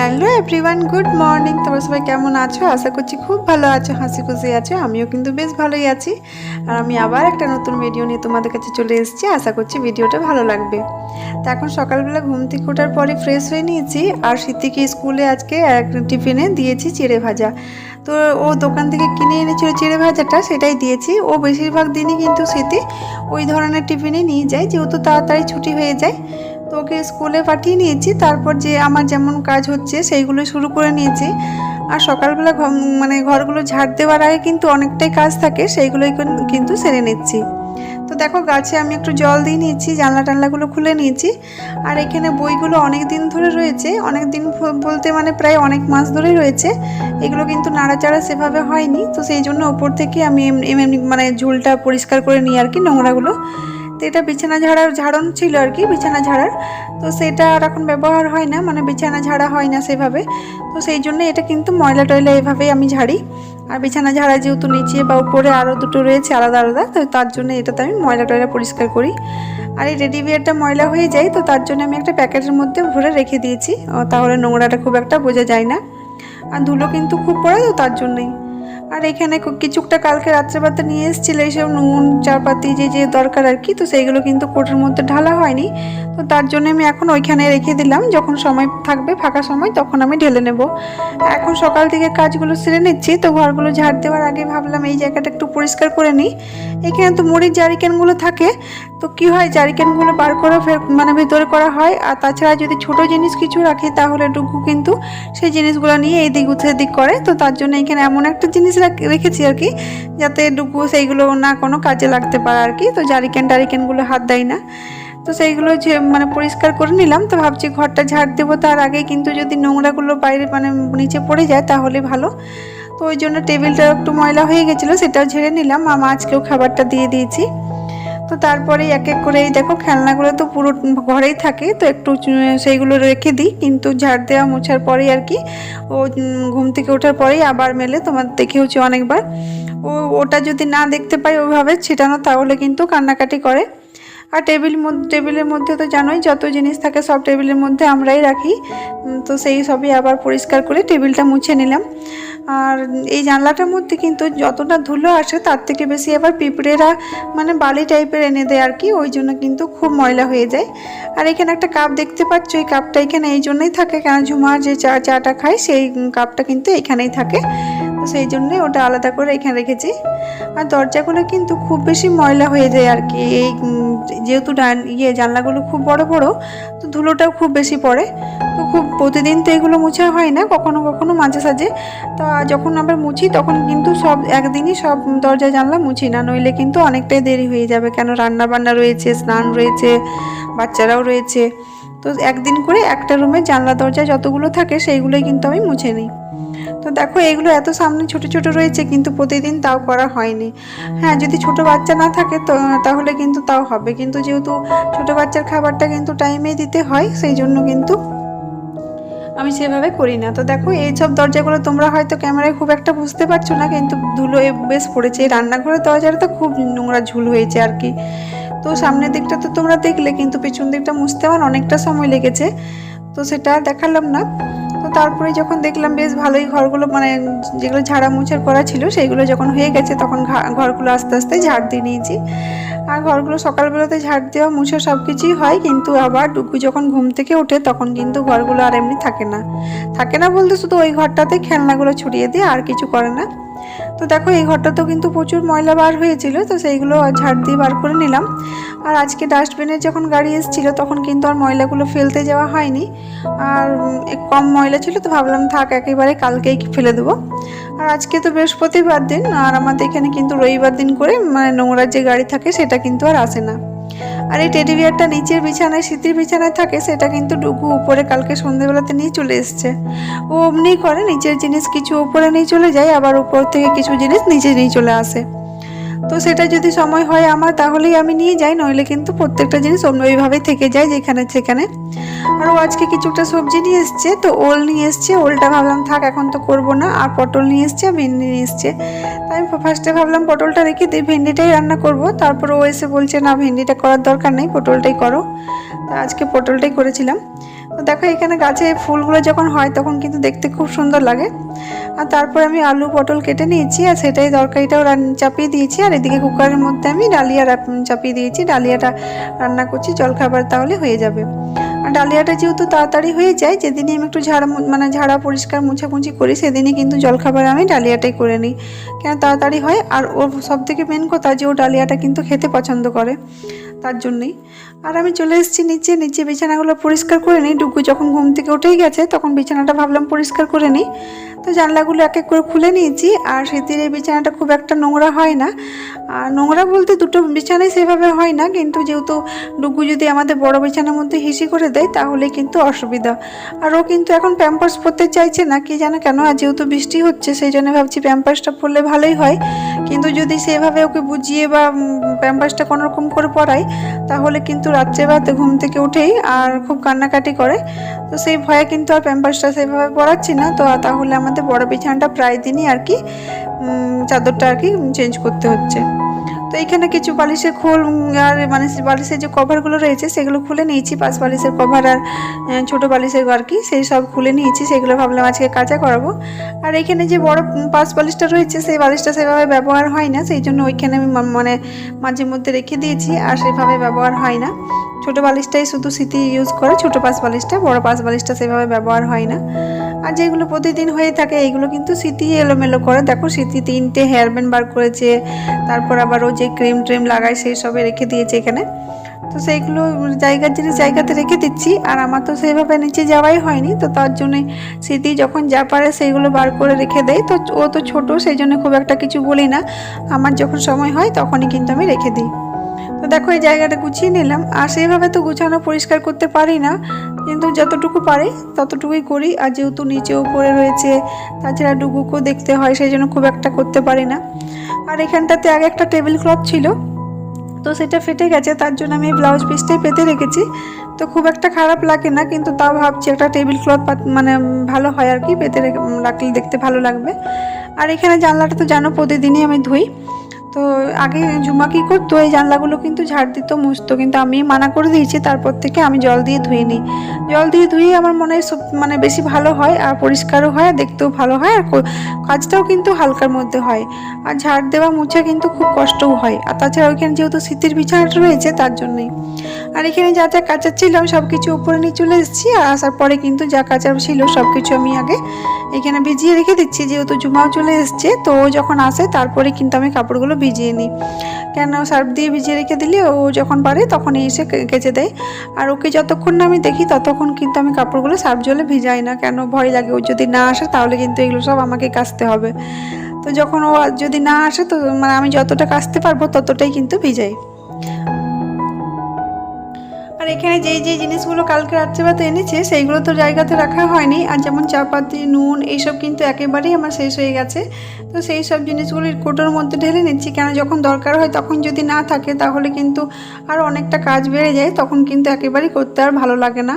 Hello everyone, good morning. তোমরা সবাই কেমন আছো? আশা করছি খুব ভালো আছো, হাসি খুশি আছো, আমিও কিন্তু বেশ ভালোই আছি। আর আমি আবার একটা নতুন ভিডিও নিয়ে তোমাদের কাছে চলে এসেছি, আশা করছি ভিডিওটা ভালো লাগবে। তো এখন সকালবেলা ঘুম থেকে ওঠার পরে ফ্রেশ হয়ে নিয়েছি, আর শীতিকে স্কুলে আজকে এক টিফিনে দিয়েছি চিড়ে ভাজা। তো ও দোকান থেকে কিনে এনেছিল চিড়ে ভাজাটা, সেটাই দিয়েছি। ও বেশিরভাগ দিনই কিন্তু স্মৃতি ওই ধরনের টিফিনে নিয়ে যায়, যেহেতু তাড়াতাড়ি ছুটি হয়ে যায়। তো ওকে স্কুলে পাঠিয়ে নিয়েছি, তারপর যে আমার যেমন কাজ হচ্ছে সেইগুলো শুরু করে নিয়েছি। আর সকালবেলা মানে ঘরগুলো ঝাড় দেওয়ার আগে কিন্তু অনেকটাই কাজ থাকে, সেইগুলোই কিন- কিন্তু সেরে নিচ্ছি। তো দেখো গাছে আমি একটু জল দিয়ে নিয়েছি, জানলা টানলাগুলো খুলে নিয়েছি। আর এখানে বইগুলো অনেক দিন ধরে রয়েছে অনেক দিন বলতে মানে প্রায় অনেক মাস ধরেই রয়েছে। এগুলো কিন্তু নাড়াচাড়া সেভাবে হয়নি, তো সেই জন্য ওপর থেকে আমি এম- এমনি মানে ঝুলটা পরিষ্কার করে নিই আর কি নোংরাগুলো। তো এটা বিছানা ঝাড়ার ঝাড়ন ছিল আর কি, বিছানা ঝাড়ার। তো সেটা আর এখন ব্যবহার হয় না মানে বিছানা ঝাড়া হয় না সেভাবে। তো সেই জন্য এটা কিন্তু ময়লা টয়লা এভাবেই আমি ঝাড়ি। আর বিছানা ঝাড়া যেহেতু নিচে বা উপরে আরও দুটো রয়েছে আলাদা আলাদা, তো তার জন্য এটাতে আমি ময়লা টয়লা পরিষ্কার করি। আর এই রেডি বিয়ারটা ময়লা হয়ে যায়, তো তার জন্য আমি একটা প্যাকেটের মধ্যে ভরে রেখে দিয়েছি। তাহলে নোংরাটা খুব একটা বোঝা যায় না। আর ধুলো কিন্তু খুব পড়ে, তো তার জন্যই। আর এখানে কিছুটা কালকে রাত্রেবেলাতে নিয়ে এসেছিল এইসব নুন, চাপাতি যে যে দরকার আর কি, তো সেইগুলো কিন্তু কোটের মধ্যে ঢালা হয়নি। তো তার জন্য আমি এখন ওইখানে রেখে দিলাম। যখন সময় থাকবে, ফাঁকা সময়, তখন আমি ঢেলে নেব। এখন সকাল থেকে কাজগুলো সেরে নিচ্ছি, তো ঘরগুলো ঝাড় দেওয়ার আগে ভাবলাম এই জায়গাটা একটু পরিষ্কার করে নিই। এখানে তো মুড়ির জারিকেনগুলো থাকে, তো কি হয় জারিকেনগুলো বার করে ফের মানে ভেতরে করা হয়। আর তাছাড়া যদি ছোট জিনিস কিছু রাখি, তাহলে ডুগু কিন্তু সেই জিনিসগুলো নিয়ে এই দিক উঠে দিক করে। তো তার জন্য এখানে এমন একটা জিনিস রেখেছি আর কি, যাতে ডুবু সেইগুলো না কোনো কাজে লাগতে পারে আর কি। তো জারিকেন, টারিকেনগুলো হাত দেয় না। তো সেইগুলো যে মানে পরিষ্কার করে নিলাম, তো ভাবছি ঘরটা ঝাড় দেবো তার আগে কিন্তু যদি নোংরাগুলো বাইরে মানে নিচে পড়ে যায় তাহলে ভালো। তো ওই জন্য টেবিলটা একটু ময়লা হয়ে গেছিল, সেটাও ঝেড়ে নিলাম। আর আজকেও খাবারটা দিয়ে দিয়েছি। তো তারপরে এক এক করে এই দেখো খেলনাগুলো তো পুরো ঘরেই থাকে, তো একটু সেইগুলো রেখে দিই, কিন্তু ঝাড় দেওয়া মোছার পরেই আর কি, ও ঘুম থেকে ওঠার পরেই আবার মেলে, তোমার দেখে হচ্ছে অনেকবার। ও, ওটা যদি না দেখতে পাই ওইভাবে ছিটানো, তাহলে কিন্তু কান্নাকাটি করে। আর টেবিল টেবিলের মধ্যে তো জানোই যত জিনিস থাকে সব টেবিলের মধ্যে আমরাই রাখি। তো সেই সবই আবার পরিষ্কার করে টেবিলটা মুছে নিলাম। আর এই জানলাটার মধ্যে কিন্তু যতটা ধুলো আসে তার থেকে বেশি আবার পিঁপড়েরা মানে বালি টাইপের এনে দেয় আর কি, ওই জন্য কিন্তু খুব ময়লা হয়ে যায়। আর এখানে একটা কাপ দেখতে পাচ্ছ, এই কাপটা এখানে এই জন্যই থাকে কেন ঝুমা যে চা, চাটা খায় সেই কাপটা কিন্তু এখানেই থাকে। সেই জন্যই ওটা আলাদা করে এখানে রেখেছি। আর দরজাগুলো কিন্তু খুব বেশি ময়লা হয়ে যায় আর কি, এই যেহেতু ডান ইয়ে জানলাগুলো খুব বড় বড়, তো ধুলোটাও খুব বেশি পড়ে। তো খুব প্রতিদিন তো এগুলো মোছা হয় না, কখনো কখনো মাঝে সাঝে। তো যখন আবার মুছি তখন কিন্তু সব একদিনই সব দরজা জানলা মুছি না, নইলে কিন্তু অনেকটাই দেরি হয়ে যাবে। কেন রান্না বান্না রয়েছে, স্নান রয়েছে, বাচ্চারাও রয়েছে। তো একদিন করে একটা রুমে জানলা দরজা যতগুলো থাকে সেইগুলোই কিন্তু আমি মুছে নিই। তো দেখো, এগুলো এত সামনে ছোট ছোট রয়েছে, কিন্তু প্রতিদিন তাও করা হয়নি। হ্যাঁ যদি ছোট বাচ্চা না থাকে তো, তাহলে কিন্তু তাও হবে। কিন্তু যেহেতু ছোট বাচ্চার খাবারটা কিন্তু টাইমেই দিতে হয়, সেই জন্য কিন্তু আমি সেভাবে করি না। তো দেখো এইসব দরজাগুলো তোমরা হয়তো ক্যামেরায় খুব একটা বুঝতে পারছ না, কিন্তু ধুলো বেশ পড়েছে। এই রান্নাঘরের দরজাটা তো খুব নোংরা ঝুল হয়েছে আর কি। তো সামনের দিকটা তো তোমরা দেখলে, কিন্তু পেছন দিকটা মুছতে আমার অনেকটা সময় লেগেছে। তো সেটা দেখালাম না। তো তারপরে যখন দেখলাম বেশ ভালোই ঘরগুলো মানে যেগুলো ঝাড়া মুছার করা ছিল, সেইগুলো যখন হয়ে গেছে তখন ঘরগুলো আস্তে আস্তে ঝাড় দিয়ে নিয়েছি। আর ঘরগুলো সকালবেলাতে ঝাড় দেওয়া মুছা সব কিছুই হয়, কিন্তু আবার ডুকু যখন ঘুম থেকে ওঠে তখন কিন্তু ঘরগুলো আর এমনি থাকে না। থাকে না বলতে শুধু ওই ঘরটাতে খেলনাগুলো ছড়িয়ে দিয়ে আর কিছু করে না। তো দেখো, এই ঘরটাতেও কিন্তু প্রচুর ময়লা বার হয়েছিল, তো সেইগুলো ঝাড় দিয়ে বার করে নিলাম। আর আজকে ডাস্টবিনে যখন গাড়ি এসেছিল, তখন কিন্তু আর ময়লাগুলো ফেলতে যাওয়া হয়নি। আর কম ময়লা ছিল, তো ভাবলাম থাক, একেবারে কালকেই ফেলে দেবো। আর আজকে তো বৃহস্পতিবার দিন, আর আমাদের এখানে কিন্তু রবিবার দিন করে মানে নোংরার যে গাড়ি থাকে, সেটা কিন্তু আর আসে না। আর এই টেডি বিয়ারটা নিচের বিছানায় শীতের বিছানায় থাকে, সেটা কিন্তু ডুগু উপরে কালকে সন্ধ্যেবেলাতে নিয়ে চলে এসছে। ও অমনি করে নিচের জিনিস কিছু উপরে নিয়ে চলে যায়, আবার উপর থেকে কিছু জিনিস নিচে নিয়ে চলে আসে। তো সেটা যদি সময় হয় আমার, তাহলেই আমি নিয়ে যাই, নইলে কিন্তু প্রত্যেকটা জিনিস অন্য ওইভাবেই থেকে যায় যেখানে সেখানে। আর ও আজকে কিছুটা সবজি নিয়ে এসছে, তো ওল নিয়ে এসছে, ওলটা ভাবলাম থাক, এখন তো করব না। আর পটল নিয়ে এসছে আর ভেন্ডি নিয়ে এসছে। তাই আমি ফার্স্টে ভাবলাম পটলটা রেখে দিই, ভেন্ডিটাই রান্না করব। তারপর ও এসে বলছে, না, ভেন্ডিটা করার দরকার নেই, পটলটাই করো। তা আজকে পটলটাই করেছিলাম। তো দেখো, এখানে গাছে ফুলগুলো যখন হয় তখন কিন্তু দেখতে খুব সুন্দর লাগে। আর তারপর আমি আলু, পটল কেটে নিয়েছি আর সেটাই তরকারিটাও চাপিয়ে দিয়েছি। আর এদিকে কুকারের মধ্যে আমি ডালিয়া চাপিয়ে দিয়েছি। ডালিয়াটা রান্না করছি, জলখাবার তাহলে হয়ে যাবে। আর ডালিয়াটা যেহেতু তাড়াতাড়ি হয়ে যায়, যেদিনই আমি একটু ঝাড়া মানে ঝাড়া পরিষ্কার মুছামুছি করি, সেদিনই কিন্তু জলখাবার আমি ডালিয়াটাই করে নিই। কেন তাড়াতাড়ি হয়? আর ওর সব থেকে মেন কথা যে ও ডালিয়াটা কিন্তু খেতে পছন্দ করে। তার জন্যই। আর আমি চলে এসেছি নিচে নিচে বিছানাগুলো পরিষ্কার করে নিই। ডুগু যখন ঘুম থেকে উঠেই গেছে, তখন বিছানাটা ভাবলাম পরিষ্কার করে নিই। তো জানলাগুলো এক এক করে খুলে নিয়েছি, আর শীতের এই বিছানাটা খুব একটা নোংরা হয় না। আর নোংরা বলতে দুটো বিছানাই সেভাবে হয় না, কিন্তু যেহেতু ডুগু যদি আমাদের বড় বিছানার মধ্যে হিসি করে দেয়, তাহলে কিন্তু অসুবিধা। আর ও কিন্তু এখন প্যাম্পার্স পরতে চাইছে না, কি জানো কেন, আর যেহেতু বৃষ্টি হচ্ছে, সেই জন্য ভাবছি প্যাম্পার্সটা পরলে ভালোই হয়। কিন্তু যদি সেভাবে ওকে বুঝিয়ে বা প্যাম্পার্সটা কোনোরকম করে পরাই তাহলে কিন্তু রাত্রেবেলাতে ঘুম থেকে উঠেই আর খুব কান্নাকাটি করে। তো সেই ভয়ে কিন্তু আর প্যাম্পার্সটা সেইভাবে পড়াচ্ছি না। তো তাহলে আমাদের বড় বিছানাটা প্রায় দিনই আর কি চাদরটা আর কি চেঞ্জ করতে হচ্ছে। তো এখানে কিছু বালিশের খোল আর মানে বালিশের যে কভারগুলো রয়েছে সেগুলো খুলে নিয়েছি, পাঁচ বালিশের কভার আর ছোট বালিশের আর কি, সেই সব খুলে নিয়েছি, সেগুলো ভাবলাম আজকে কাঁচা করাবো। আর এখানে যে বড় পাঁচ বালিশটা রয়েছে সেই বালিশটা সেভাবে ব্যবহার হয় না, সেই জন্য ওইখানে আমি মানে মাঝে মধ্যে রেখে দিয়েছি, আর সেভাবে ব্যবহার হয় না। ছোট বালিশটাই শুধু স্মৃতি ইউজ করে, ছোট পাঁচ বালিশটা, বড় পাঁচ বালিশটা সেভাবে ব্যবহার হয় না। আর যেগুলো প্রতিদিন হয়ে থাকে, এইগুলো কিন্তু স্মৃতি এলোমেলো করে। দেখো স্মৃতি তিনটে হেয়ার ব্যান্ড বার করেছে, তারপর আবার ও যে ক্রিম ট্রিম লাগাই সেই সবে রেখে দিয়েছে এখানে। তো সেইগুলো জায়গার জিনিস জায়গাতে রেখে দিচ্ছি। আর আমার তো সেইভাবে নিচে যাওয়াই হয়নি, তো তার জন্যে স্মৃতি যখন যা পারে সেইগুলো বার করে রেখে দেয় তো ও তো ছোটো, সেই জন্য খুব একটা কিছু বলি না। আমার যখন সময় হয় তখনই কিন্তু আমি রেখে দিই। তো দেখো এই জায়গাটা গুছিয়ে নিলাম। আর সেইভাবে তো গুছানো পরিষ্কার করতে পারি না, কিন্তু যতটুকু পারি ততটুকুই করি। আর যেহেতু নিচে উপরে রয়েছে, তাছাড়া ডুগুকেও দেখতে হয়, সেই জন্য খুব একটা করতে পারি না। আর এখানটাতে আগে একটা টেবিল ক্লথ ছিল, তো সেটা ফেটে গেছে, তার জন্য আমি ব্লাউজ পিসটাই পেতে রেখেছি। তো খুব একটা খারাপ লাগে না, কিন্তু তাও ভাবছি একটা টেবিল ক্লথ মানে ভালো হয় আর কি, পেতে রেখে- রাখলে দেখতে ভালো লাগবে। আর এখানে জানলাটা তো জানো প্রতিদিনই আমি ধুই। তো আগে ঝুমা কী করতো? এই জানলাগুলো কিন্তু ঝাড় দিত, মুছতো। কিন্তু আমি মানা করে দিয়েছি, তারপর থেকে আমি জল দিয়ে ধুয়ে নিই জল দিয়ে ধুয়ে আমার মনে হয় মানে বেশি ভালো হয় আর পরিষ্কারও হয়, আর দেখতেও ভালো হয়। আর কাজটাও কিন্তু হালকার মধ্যে হয়। আর ঝাড় দেওয়া, মুছা কিন্তু খুব কষ্টও হয়। আর তাছাড়া ওইখানে যেহেতু শীতের বিছানাটা রয়েছে, তার জন্যই। আর এখানে যা যা ছিল, আমি সব কিছু উপরে নিয়ে চলে এসেছি। আর আসার পরে কিন্তু যা কাচার ছিল সব কিছু আমি আগে এখানে ভিজিয়ে রেখে দিচ্ছি। যেহেতু জুমাও চলে এসছে, তো যখন আসে, তারপরে কিন্তু আমি কাপড়গুলো ভিজিয়ে নিই। কেন সার্ফ দিয়ে ভিজিয়ে রেখে দিলে ও যখন পারে তখনই এসে কেচে দেয়। আর ওকে যতক্ষণ না আমি দেখি ততক্ষণ কিন্তু আমি কাপড়গুলো সার্ফ জলে ভিজাই না। কেন? ভয় লাগে। ও যদি না আসে তাহলে কিন্তু এগুলো সব আমাকে কাচতে হবে। তো যখন ও যদি না আসে তো মানে আমি যতটা কাচতে পারব ততটাই কিন্তু ভিজাই। এখানে যেই যেই জিনিসগুলো কালকে রাত্রেবেলাতে এনেছে, সেইগুলো তো জায়গাতে রাখা হয়নি। আর যেমন চাপাতি, নুন, এইসব কিন্তু একেবারেই আমার শেষ হয়ে গেছে। তো সেই সব জিনিসগুলো কোটোর মধ্যে ঢেলে নিচ্ছি। কেন যখন দরকার হয় তখন যদি না থাকে তাহলে কিন্তু আর অনেকটা কাজ বেড়ে যায়, তখন কিন্তু একেবারেই করতে আর ভালো লাগে না।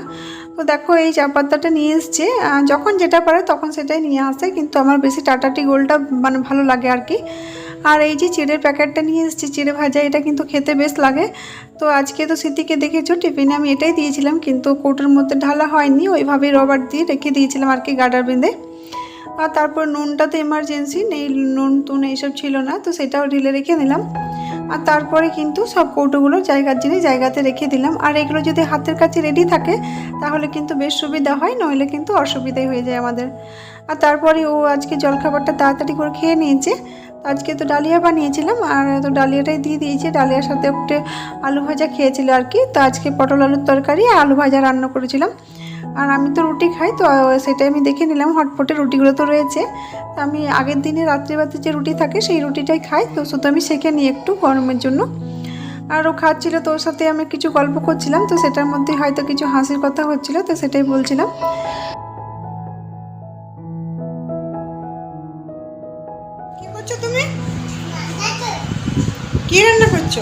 তো দেখো এই চা পাতাটা নিয়ে এসছে। যখন যেটা পারে তখন সেটাই নিয়ে আসে। কিন্তু আমার বেশি টাটাটি গোলটা মানে ভালো লাগে আর কি। আর এই যে চিড়ের প্যাকেটটা নিয়ে এসেছি, চিড়ে ভাজা, এটা কিন্তু খেতে বেশ লাগে। তো আজকে তো স্মৃতিকে দেখেছ, টিফিনে আমি এটাই দিয়েছিলাম, কিন্তু কৌটোর মধ্যে ঢালা হয়নি ওইভাবেই রবার দিয়ে রেখে দিয়েছিলাম আর কি গাডার বেঁধে। আর তারপর নুনটা তো এমার্জেন্সি নেই, নুন টুন এইসব ছিল না, তো সেটাও ঢিলে রেখে নিলাম আর তারপরে কিন্তু সব কৌটোগুলো জায়গার জিনিস জায়গাতে রেখে দিলাম। আর এগুলো যদি হাতের কাছে রেডি থাকে, তাহলে কিন্তু বেশ সুবিধা হয়, নইলে কিন্তু অসুবিধাই হয়ে যায় আমাদের। আর তারপরে ও আজকে জলখাবারটা তাড়াতাড়ি করে খেয়ে নিয়েছে। আজকে তো ডালিয়া বানিয়েছিলাম আর তো ডালিয়াটাই দিয়ে দিয়েছি। ডালিয়ার সাথে একটু আলু ভাজা খেয়েছিল আর কি। তো আজকে পটল আলুর তরকারি আলু ভাজা রান্না করেছিলাম। আর আমি তো রুটি খাই, তো সেটাই আমি দেখে নিলাম। হটপটে রুটিগুলো তো রয়েছে। তো আমি আগের দিনে রাত্রিবাতে যে রুটি থাকে, সেই রুটিটাই খাই। তো শুধু আমি সেঁকে নিই একটু গরমের জন্য। আর ও খাচ্ছিল, তো ওর সাথে আমি কিছু গল্প করছিলাম। তো সেটার মধ্যে হয়তো কিছু হাসির কথা হচ্ছিল, তো সেটাই বলছিলাম। কি রান্না করছ?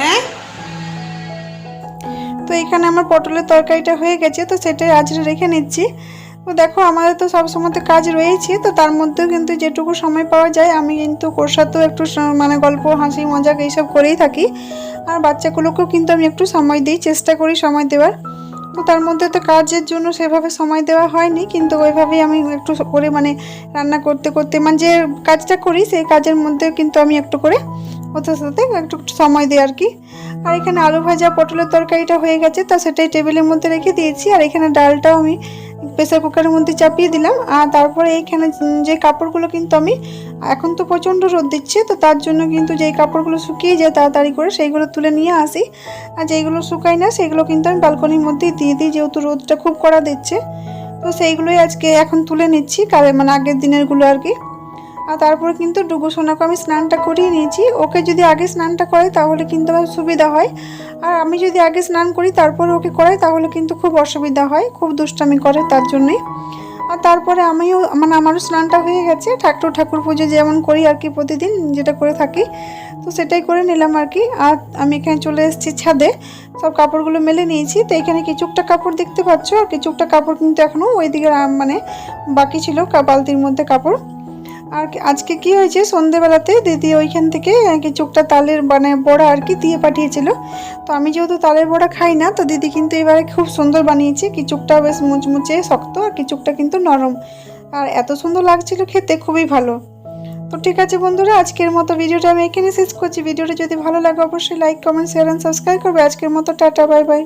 হ্যাঁ? তো এখানে আমার পটলের তরকারিটা হয়ে গেছে, তো সেটাই আজরে রেখে নিচ্ছি। তো দেখো, আমাদের তো সবসময় তো কাজ রয়েছে তো তার মধ্যেও কিন্তু যেটুকু সময় পাওয়া যায়, আমি কিন্তু ওর সাথেও একটু মানে গল্প, হাসি, মজাক এইসব করেই থাকি। আর বাচ্চাগুলোকেও কিন্তু আমি একটু সময় দিই, চেষ্টা করি সময় দেওয়ার। তো তার মধ্যে তো কাজের জন্য সেভাবে সময় দেওয়া হয়নি, কিন্তু ওইভাবেই আমি একটু করে মানে রান্না করতে করতে মানে যে কাজটা করি সেই কাজের মধ্যে কিন্তু আমি একটু করে ওদের সাথে একটু একটু সময় দিই আর কি। আর এখানে আলু ভাজা, পটলের তরকারিটা হয়ে গেছে, তো সেটাই টেবিলের মধ্যে রেখে দিয়েছি, আর এখানে ডালটাও আমি প্রেসার কুকারের মধ্যে চাপিয়ে দিলাম। আর তারপরে এইখানে যে কাপড়গুলো কিন্তু আমি এখন তো প্রচণ্ড রোদ দিচ্ছে, তো তার জন্য কিন্তু যেই কাপড়গুলো শুকিয়ে যায় তাড়াতাড়ি করে সেইগুলো তুলে নিয়ে আসি। আর যেইগুলো শুকাই না সেগুলো কিন্তু আমি ব্যালকনির মধ্যেই দিয়ে দিই, যেহেতু রোদটা খুব কড়া দিচ্ছে। তো সেইগুলোই আজকে এখন তুলে নিচ্ছি কারণ মানে আগের দিনেরগুলো আর কি। আর তারপরে কিন্তু ডুগু সোনাকে আমি স্নানটা করিয়ে নিয়েছি। ওকে যদি আগে স্নানটা করাই তাহলে কিন্তু আমার সুবিধা হয়। আর আমি যদি আগে স্নান করি, তারপরে ওকে করাই তাহলে কিন্তু খুব অসুবিধা হয়, খুব দুষ্টামি করে তার জন্যই আর তারপরে আমিও মানে আমারও স্নানটা হয়ে গেছে, ঠাকুর ঠাকুর পুজো যেমন করি আর কি প্রতিদিন যেটা করে থাকি, তো সেটাই করে নিলাম আর কি। আর আমি এখানে চলে এসেছি ছাদে, সব কাপড়গুলো মেলে নিয়েছি, তো এখানে কিছুকটা কাপড় দেখতে পাচ্ছ, আর কিছুকটা কাপড় কিন্তু এখনও ওইদিকে মানে বাকি ছিল বালতির মধ্যে কাপড়। আর আজকে কি হয়েছে? সন্ধেবেলাতে দিদি ওইখান থেকে কিছুকটা তালের মানে বড়া আর কি দিয়ে পাঠিয়েছিল। তো আমি যেহেতু তালের বড়া খাই না, তো দিদি কিন্তু এবারে খুব সুন্দর বানিয়েছে। কিছুকটা বেশ মুচমুচে শক্ত আর কিছুকটা কিন্তু নরম। আর এত সুন্দর লাগছিল খেতে, খুবই ভালো। তো ঠিক আছে বন্ধুরা, আজকের মতো ভিডিওটা আমি এখানে শেষ করছি। ভিডিওটা যদি ভালো লাগে, অবশ্যই like comment share and subscribe করবে। আজকের মতো টাটা বাই বাই